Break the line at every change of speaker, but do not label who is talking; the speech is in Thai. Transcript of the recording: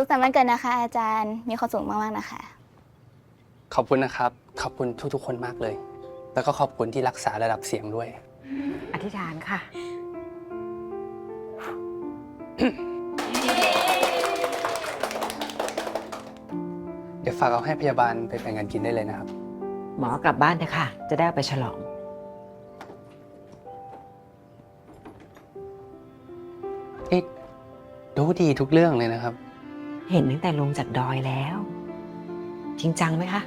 สุขสันต์วันเกิดนะคะ อาจารย์มีความสุขมากๆนะคะ
ขอบคุณนะครับ ขอบคุณทุกๆ คนมากเลย แล้วก็ขอบคุณที่รักษาระดับเสียงด้วย
อธิษฐานค่ะ
เดี๋ยวฝากเอาให้พยาบาลไปแบ่งกันกินได้เลยนะครับ
หมอกลับบ้านเถอะค่ะ จะได้เอาไปฉลอง
นี่รู้ดีทุกเรื่องเลยนะครับ
เห็นตั้งแต่ลงจากดอยแล้ว จริงจังไหมคะ